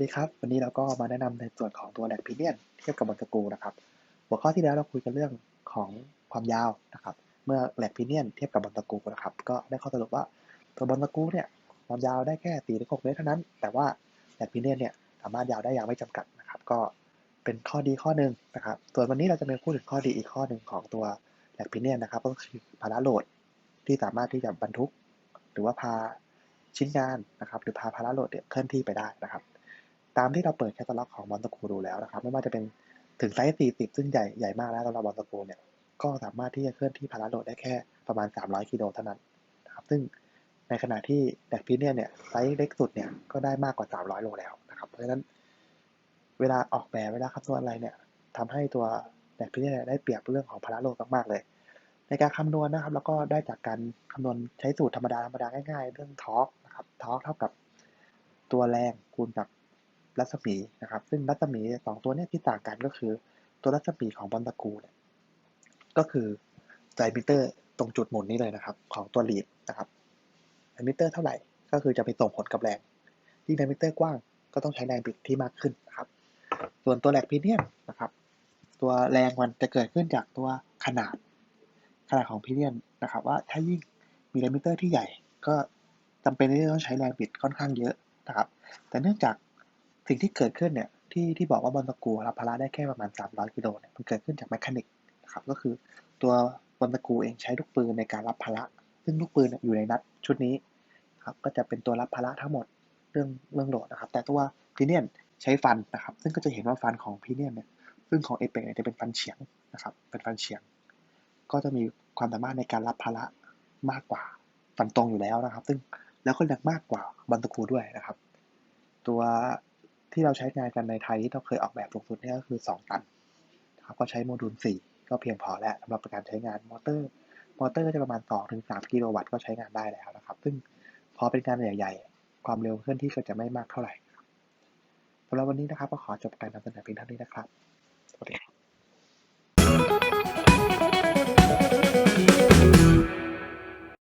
ดีครับ วันนี้เราก็มาแนะนำในส่วนของตัวแลกพีเนียนเทียบกับบอลสกูนะครับ หัวข้อที่แล้วเราคุยกันเรื่องของความยาวนะครับ เมื่อแลกพีเนียนเทียบกับบอลสกูนะครับ ก็ได้ข้อสรุปว่าตัวบอลสกูเนี่ยความยาวได้แค่4ถึง6เมตรเท่านั้น แต่ว่าแลกพีเนียนเนี่ยสามารถยาวได้อย่างไม่จำกัดนะครับ ก็เป็นข้อดีข้อหนึ่งนะครับ ส่วนวันนี้เราจะมาพูดถึงข้อดีอีกข้อหนึ่งของตัวแลกพีเนียนนะครับก็คือภาระโหลดที่สามารถที่จะบรรทุก หรือว่าพาชิ้นงานนะครับ หรือพาภาระโหลดเนี่ยเคลื่อนที่ไปได้นะครับ ตามที่เราเปิดแคตตาล็อกของบอลตะกูดูแล้วนะครับ ไม่ว่าจะเป็นถึงไซส์ 40 ซึ่งใหญ่ใหญ่มากแล้วสำหรับบอลตะกูเนี่ยก็สามารถที่จะเคลื่อนที่พาราโหลดได้แค่ประมาณ 300 กิโลเท่านั้นนะครับ ซึ่งในขณะที่แดกพีเนียเนี่ยไซส์เล็กสุดเนี่ยก็ได้มากกว่า 300 โลแล้วนะครับ เพราะฉะนั้นเวลาออกแบบเวลาคำนวณอะไรเนี่ยทำให้ตัวแดกพีเนียได้เปรียบเรื่องของพาราโหลดมากๆเลย ในการคำนวณนะครับ แล้วก็ได้จากการคำนวณใช้สูตรธรรมดาธรรมดาง่ายๆ เรื่องทอร์กนะครับทอร์กเท่ากับตัวแรงคูณกับ รัศมีนะครับ ซึ่งรัศมีสองตัวนี้ที่ต่างกันก็คือ ตัวรัศมีของบอลตะกูเนี่ยก็คือไดมิเตอร์ตรงจุดหมุนนี้เลยนะครับ ของตัวลีดนะครับไดมิเตอร์เท่าไหร่ก็คือจะไปส่งผลกับแรงยิ่งไดมิเตอร์กว้างก็ต้องใช้แรงบิดที่มากขึ้นนะครับ ส่วนตัวแลกพีเนียนนะครับ ตัวแรงมันจะเกิดขึ้นจากตัวขนาด ขนาดของพีเนียนนะครับ ว่าถ้ายิ่งมีไดมิเตอร์ที่ใหญ่ ก็จำเป็นที่จะต้องใช้แรงบิดค่อนข้างเยอะนะครับ แต่เนื่องจาก สิ่งที่เกิดขึ้นเนี่ยที่ที่บอกว่าบอลตะกูรับภาระได้แค่ประมาณ 300กิโลเนี่ยมันเกิดขึ้นจากแมคานิกนะครับก็คือตัวบอลตะกูเองใช้ลูกปืนในการรับภาระ ซึ่งลูกปืนอยู่ในนัดชุดนี้ครับก็จะเป็นตัวรับภาระทั้งหมดเรื่องเรื่องโหลดนะครับ แต่ตัวพีเนียนใช้ฟันนะครับ ซึ่งก็จะเห็นว่าฟันของพีเนียนเนี่ยซึ่งของเอเปกเนี่ยจะเป็นฟันเฉียงนะครับ เป็นฟันเฉียง ก็จะมีความสามารถในการรับภาระมากกว่าฟันตรงอยู่แล้วนะครับ ซึ่งแล้วก็หนักมากกว่าบอลตะกูด้วยนะครับ ตัว ที่เราใช้งานกันในไทยที่เราเคยออกแบบสูงสุดเนี่ยก็คือ 2 ตันครับก็ใช้โมดูล 4 ก็เพียงพอแล้วสำหรับการใช้งานมอเตอร์ มอเตอร์ก็จะประมาณ 2-3 กิโลวัตต์ก็ใช้งานได้แล้วนะครับ ซึ่งพอเป็นการใหญ่ๆ ความเร็วเคลื่อนที่ก็จะไม่มากเท่าไหร่สำหรับวันนี้นะครับก็ขอจบการนำเสนอเพียงเท่านี้นะครับสวัสดีครับ